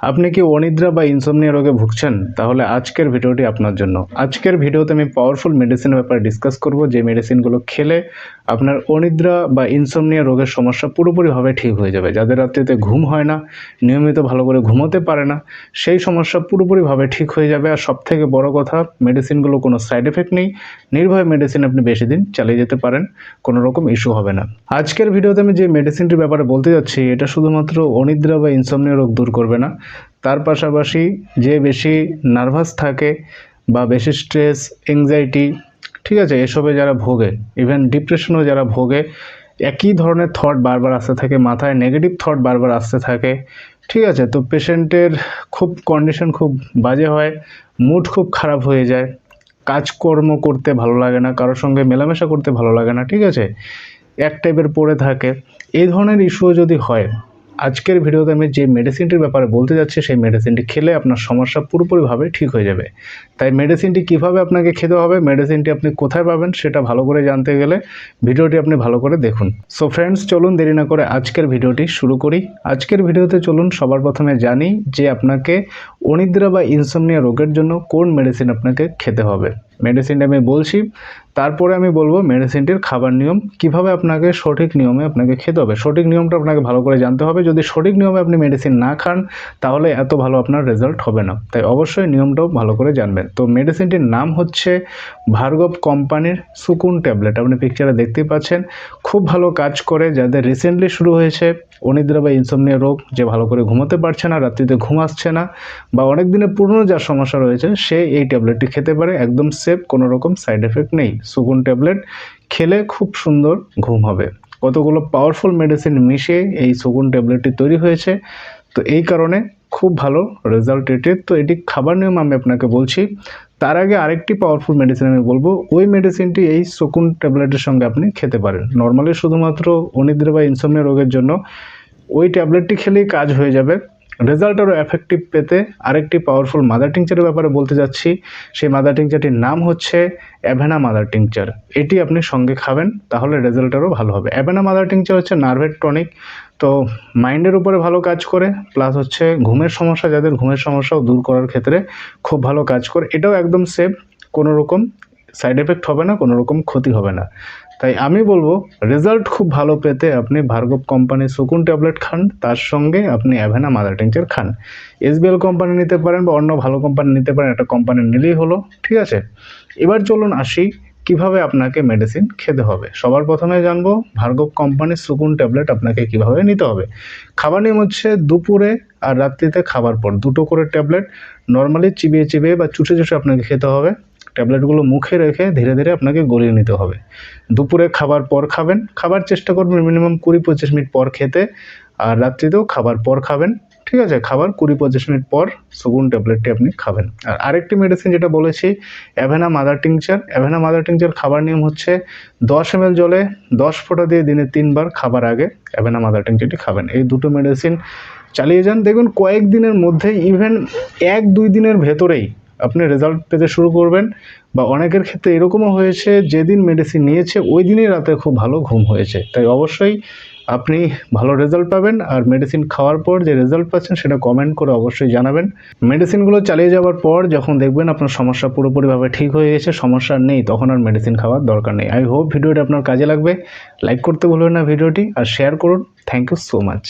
আপনি কি অনিদ্রা বা ইনসোমনিয়া রোগে ভুগছেন? তাহলে আজকের ভিডিওটি আপনার জন্য। আজকের ভিডিওতে আমি পাওয়ারফুল মেডিসিনের ব্যাপারে ডিসকাস করব, যে মেডিসিনগুলো খেলে আপনার অনিদ্রা বা ইনসোমনিয়া রোগের সমস্যা পুরোপুরিভাবে ঠিক হয়ে যাবে। যাদের রাত্রিতে ঘুম হয় না, নিয়মিত ভালো করে ঘুমোতে পারে না, সেই সমস্যা পুরোপুরিভাবে ঠিক হয়ে যাবে। আর সব থেকে বড় কথা মেডিসিনগুলো কোনো সাইড এফেক্ট নেই। নির্ভয় মেডিসিন আপনি বেশি দিন চালিয়ে যেতে পারেন, কোনো রকম ইস্যু হবে না। আজকের ভিডিওতে আমি যে মেডিসিনটির ব্যাপারে বলতে যাচ্ছি, এটা শুধুমাত্র অনিদ্রা বা ইনসোমনিয়া রোগ দূর করবে না। তার পাশাপাশি যে বেশি নার্ভাস থাকে বা বেশি স্ট্রেস এংজাইটি ঠিক আছে, এসবে যারা ভোগে ইভেন ডিপ্রেশনও যারা ভোগে, একই ধরনের থট বারবার আসতে থাকে, মাথায় নেগেটিভ থট বারবার আসতে থাকে, ঠিক আছে, তো পেশেন্টের খুব কন্ডিশন খুব বাজে হয় মুড খুব খারাপ হয়ে যায়, কাজকর্ম করতে ভালো লাগে না, কারোর সঙ্গে মেলামেশা করতে ভালো লাগে না, ঠিক আছে, এক টাইপের পড়ে থাকে, এই ধরনের ইস্যু যদি হয় আজকের ভিডিওতে আমি যে মেডিসিনটির ব্যাপারে বলতে যাচ্ছি, সেই মেডিসিনটি খেলে আপনার সমস্যা পুরোপুরিভাবে ঠিক হয়ে যাবে। তাই মেডিসিনটি কীভাবে আপনাকে খেতে হবে মেডিসিনটি আপনি কোথায় পাবেন, সেটা ভালো করে জানতে গেলে ভিডিওটি আপনি ভালো করে দেখুন। সো ফ্রেন্ডস চলুন দেরি না করে আজকের ভিডিওটি শুরু করি। আজকের ভিডিওতে চলুন সবার প্রথমে জানি যে আপনাকে অনিদ্রা বা ইনসোমনিয়া রোগের জন্য কোন মেডিসিন আপনাকে খেতে হবে। মেডিসিনটা আমি বলছি। তারপরে আমি বলব মেডিসিনটির খাবার নিয়ম। কীভাবে আপনাকে সঠিক নিয়মে আপনাকে খেতে হবে? সঠিক নিয়মটা আপনাকে ভালো করে জানতে হবে। যদি সঠিক নিয়মে আপনি মেডিসিন না খান, তাহলে এত ভালো আপনার রেজাল্ট হবে না। তাই অবশ্যই নিয়মটাও ভালো করে জানবেন। তো মেডিসিনটির নাম হচ্ছে ভার্গব কোম্পানির সুকুন ট্যাবলেট। আপনি পিকচারে দেখতেই পাচ্ছেন। খুব ভালো কাজ করে, যাদের রিসেন্টলি শুরু হয়েছে, অনিদ্রা বা ইনসোমনিয়া রোগ, যে ভালো করে ঘুমোতে পারছে না, রাত্রিতে ঘুম আসছে না, বা অনেক দিনের পুরনো যার সমস্যা রয়েছে, সে এই ট্যাবলেটটি খেতে পারে। একদম সেফ কোনো রকম সাইড এফেক্ট নেই। সুগুন ট্যাবলেট খেলে খুব সুন্দর ঘুম হবে। কতগুলো পাওয়ারফুল মেডিসিন মিশিয়ে এই সুগুন ট্যাবলেটটি তৈরি হয়েছে। তো এই কারণে খুব ভালো রেজাল্ট এটির তো এটি খাবার নিয়ম আমি আপনাকে বলছি, তার আগে আরেকটি পাওয়ারফুল মেডিসিন আমি বলব। ওই মেডিসিনটি এই শকুন ট্যাবলেটের সঙ্গে আপনি খেতে পারেন। নর্মালি শুধুমাত্র অনিদ্রা বা ইনসোমনিয়া রোগের জন্য ওই ট্যাবলেটটি খেলেই কাজ হয়ে যাবে। রেজাল্ট আরও এফেক্টিভ পেতে আরেকটি পাওয়ারফুল মাদার টিংচারের ব্যাপারে বলতে যাচ্ছি। সেই মাদার টিংচারটির নাম হচ্ছে অ্যাভেনা মাদার টিংচার এটি আপনি সঙ্গে খাবেন, তাহলে রেজাল্ট আরও ভালো হবে। অ্যাভেনা মাদার টিংচার হচ্ছে নার্ভের টনিক তো মাইন্ডের উপরে ভালো কাজ করে প্লাস হচ্ছে ঘুমের সমস্যা, যাদের ঘুমের সমস্যাও দূর করার ক্ষেত্রে খুব ভালো কাজ করে। এটাও একদম সেফ কোনো রকম সাইড এফেক্ট হবে না কোনো রকম ক্ষতি হবে না। তাই আমি বলব রেজাল্ট খুব ভালো পেতে আপনি ভার্গব কোম্পানির সুকুন ট্যাবলেট খান, তার সঙ্গে আপনি অ্যাভেনা মাদার টিংচার খান। এসবিএল কোম্পানি নিতে পারেন বা অন্য ভালো কোম্পানি নিতে পারেন, একটা কোম্পানি নিলেই হলো, ঠিক আছে? এবার চলুন আসি, কীভাবে আপনাকে মেডিসিন খেতে হবে। সবার প্রথমে জানব, ভার্গব কোম্পানির সুকুন ট্যাবলেট আপনাকে কীভাবে নিতে হবে। খাবার নিয়ম হচ্ছে, দুপুরে আর রাত্রিতে খাবার পর। দুটো করে ট্যাবলেট নর্মালি চিবিয়ে চিবিয়ে বা চুষে চুষে আপনাকে খেতে হবে। ট্যাবলেটগুলো মুখে রেখে ধীরে ধীরে আপনাকে গলিয়ে নিতে হবে। দুপুরে খাবার পর খাবেন, খাবার চেষ্টা করবেন মিনিমাম কুড়ি পঁচিশ মিনিট পর খেতে, আর রাত্রিতেও খাবার পর খাবেন, ঠিক আছে? খাবার কুড়ি পঁচিশ মিনিট পর সুগুন ট্যাবলেটটি আপনি খাবেন। আর আরেকটি মেডিসিন যেটা বলেছি Avena mother tincture Avena mother tincture খাবার নিয়ম হচ্ছে দশ এম জলে দশ ফোঁটা দিয়ে দিনে তিনবার খাবার আগে অ্যাভেনা মাদার টিংচারটি খাবেন। এই দুটো মেডিসিন চালিয়ে যান। দেখুন কয়েকদিনের মধ্যে ইভেন এক দুই দিনের ভেতরেই আপনি রেজাল্ট পেতে শুরু করবেন বা অনেকের ক্ষেত্রে এরকমও হয়েছে, যেদিন মেডিসিন নিয়েছে ওই দিনই রাতে খুব ভালো ঘুম হয়েছে। তাই অবশ্যই আপনি ভালো রেজাল্ট পাবেন আর মেডিসিন খাওয়ার পর যে রেজাল্ট পাচ্ছেন সেটা কমেন্ট করে অবশ্যই জানাবেন। মেডিসিনগুলো চালিয়ে যাওয়ার পর যখন দেখবেন আপনার সমস্যা পুরোপুরিভাবে ঠিক হয়ে গেছে, সমস্যা নেই, তখন আর মেডিসিন খাওয়ার দরকার নেই। আই হোপ ভিডিওটি আপনার কাজে লাগবে। লাইক করতে ভুলবেন না ভিডিওটি আর শেয়ার করুন। Thank you so much